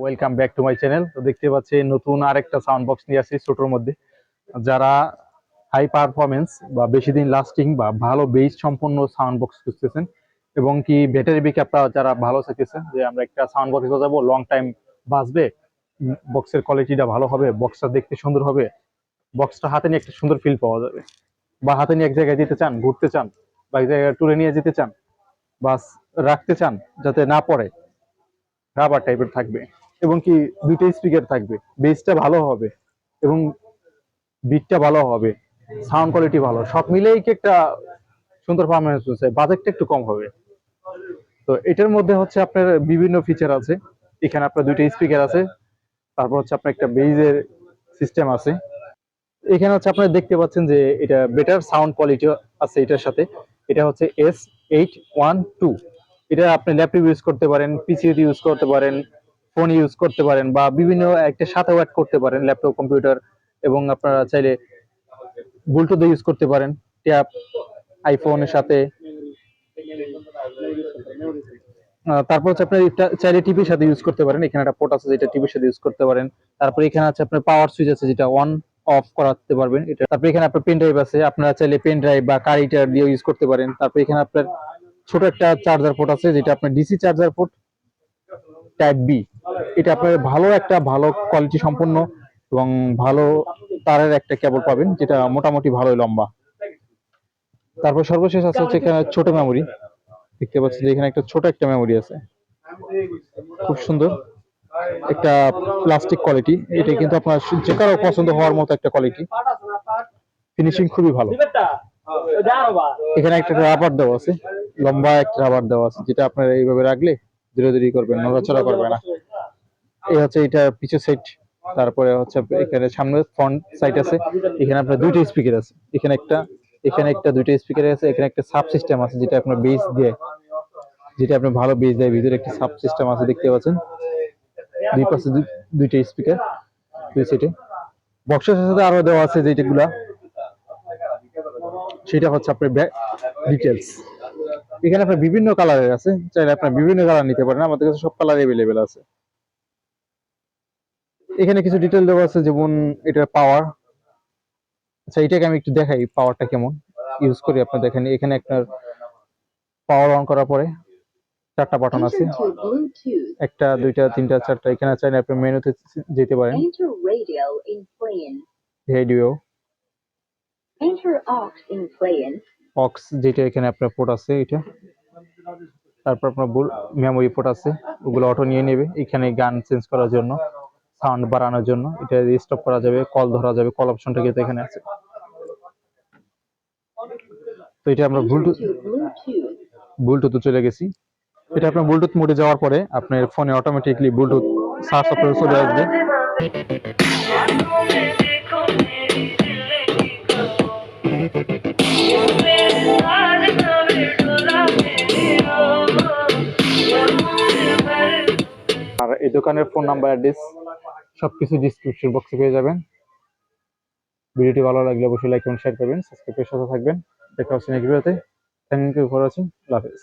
Welcome back to my channel তো দেখতে পাচ্ছি নতুন আরেকটা সাউন্ড বক্স নিয়ে আসছি ছোটোর মধ্যে। যারা হাই পারফরমেন্স বা বেশি দিন লাস্টিং বা ভালো বেস সম্পন্ন সাউন্ড বক্স খুঁজতেছেন, এবং কি ব্যাটারি ব্যাকআপটা যারা ভালো চাইতেছেন, যে আমরা একটা সাউন্ড বক্স বাজাবো লং টাইম বাঁচবে বক্সের কোয়ালিটিটা ভালো হবে বক্সটা দেখতে সুন্দর হবে বক্সটা হাতে নিয়ে একটা সুন্দর ফিল পাওয়া যাবে। বা হাতে নিয়ে এক জায়গায় যেতে চান, ঘুরতে চান, বা এক জায়গায় ট্যুরে নিয়ে যেতে চান, বা রাখতে চান, যাতে না পড়ে রাবার টাইপের থাকবে এবং কি দুইটা স্পিকার থাকবে। বেসটা ভালো হবে এবং বিটটা ভালো হবে সাউন্ড কোয়ালিটি ভালো, সব মিলেই কি একটা সুন্দর পারফরমেন্স হচ্ছে বাজেটটা একটু কম হবে। তো এটার মধ্যে হচ্ছে আপনার বিভিন্ন ফিচার আছে। এখানে আপনার দুইটা স্পিকার আছে, তারপর হচ্ছে আপনার একটা বেজের সিস্টেম আছে। এখানে হচ্ছে আপনারা দেখতে পাচ্ছেন যে এটা বেটার সাউন্ড কোয়ালিটি আছে এটার সাথে। এটা হচ্ছে এস এইট ওয়ান টু এটা আপনি ল্যাপটপ ইউজ করতে পারেন পিসিতে ইউজ করতে পারেন ফোন ইউজ করতে পারেন বা বিভিন্ন একটা সাথে অ্যাড করতে পারেন ল্যাপটপ কম্পিউটার এবং আপনারা চাইলে ব্লুটুথ ইউজ করতে পারেন ট্যাব আইফোনের সাথে। তারপর হচ্ছে আপনি এটা চাইলে টিভির সাথে ইউজ করতে পারেন, এখানে একটা পোর্ট আছে যেটা টিভির সাথে ইউজ করতে পারেন। তারপর এখানে আছে আপনার পাওয়ার সুইচ আছে যেটা অন অফ করাতে পারবেন। এটা তারপর এখানে আপনার পেন ড্রাইভ আছে। আপনারা চাইলে পেন ড্রাইভ বা কার হিটার দিয়ে ইউজ করতে পারেন। তারপর এখানে আপনার ছোট একটা চার্জার পোর্ট আছে, যেটা আপনার DC charger port type B এটা আপনার ভালো একটা, ভালো কোয়ালিটি সম্পন্ন এবং ভালো তারের একটা কেবল পাবেন, যেটা মোটামুটি ভালোই লম্বা। তারপর সর্বশেষ আছে হচ্ছে এখানে ছোট মেমোরি দেখতে পাচ্ছেন যে এখানে একটা ছোট একটা মেমোরি আছে। খুব সুন্দর। একটা প্লাস্টিক কোয়ালিটি এটা কিন্তু আপনার যে কারও পছন্দ হওয়ার মতো একটা কোয়ালিটি ফিনিশিং খুবই ভালো। এখানে একটা রাবার দেওয়া আছে, লম্বা একটা রাবার দেওয়া আছে, যেটা আপনার এইভাবে রাখলে ধীরে করবেন, নড়াচড়া করবে না। এই হচ্ছে এটা পিছু সাইড তারপরে হচ্ছে এখানে সামনে ফ্রন্ট সাইড আছে, এখানে আপনার দুইটা স্পিকার আছে। এখানে একটা এখানে একটা দুইটা স্পিকার আছে, এখানে একটা সাব সিস্টেম আছে, যেটা আপনার বেস দিয়ে, যেটা আপনার ভালো বেস দেয় ভিতরে একটা সাব সিস্টেম আছে, দেখতে পাচ্ছেন। দুই পাশে দুই- দুইটা স্পিকার দুই বক্সের সাথে আরও দেওয়া আছে যেটাগুলা সেটা হচ্ছে আপনার ডিটেলস এখানে আপনার বিভিন্ন কালারের আছে, চাইলে আপনার বিভিন্ন কালার নিতে পারেন, আমাদের কাছে সব কালার এভেলেবেল আছে। এখানে কিছু ডিটেল দেওয়া আছে, যেমন এটা পাওয়ার আচ্ছা এটাকে আমি একটু দেখাই পাওয়ারটা কেমন। ইউজ করি, আপনার দেখেন, এখানে আপনার পাওয়ার অন করার পরে চারটা বাটন আছে. একটা দুইটা তিনটা চারটা এখানে চাইলে আপনি মেনুতে যেতে পারেন। রেডিও. অক্স যেটা এখানে আপনার পোর্ট আছে এটা। তারপর আপনার মেমোরি পোর্ট আছে ওগুলো অটো নিয়ে নেবে। এখানে গান চেঞ্জ করার জন্য সাউন্ড বাড়ানোর জন্য এটা স্টপ করা যাবে কল ধরা যাবে কল অপশনটা কিন্তু এখানে আছে। তো এটা আমরা ব্লুটুথ to ব্লুটুথে চলে গেছি। এটা আপনার ব্লুটুথ মোডে যাওয়ার পরে আপনার ফোনে অটোমেটিকলি ব্লুটুথ সার্চ আপনার চলে আসবে। আর এই দোকানের ফোন নাম্বার অ্যাড্রেস সবকিছু ডিসক্রিপশন বক্সে পেয়ে যাবেন। ভিডিওটি ভালো লাগলে অবশ্যই লাইক এবং শেয়ার করবেন। সাবস্ক্রাইবের সাথে থাকবেন। দেখা হচ্ছে নেক্সট ভিডিওতে থ্যাংক ইউ ফর ওয়াচিং হাফেজ।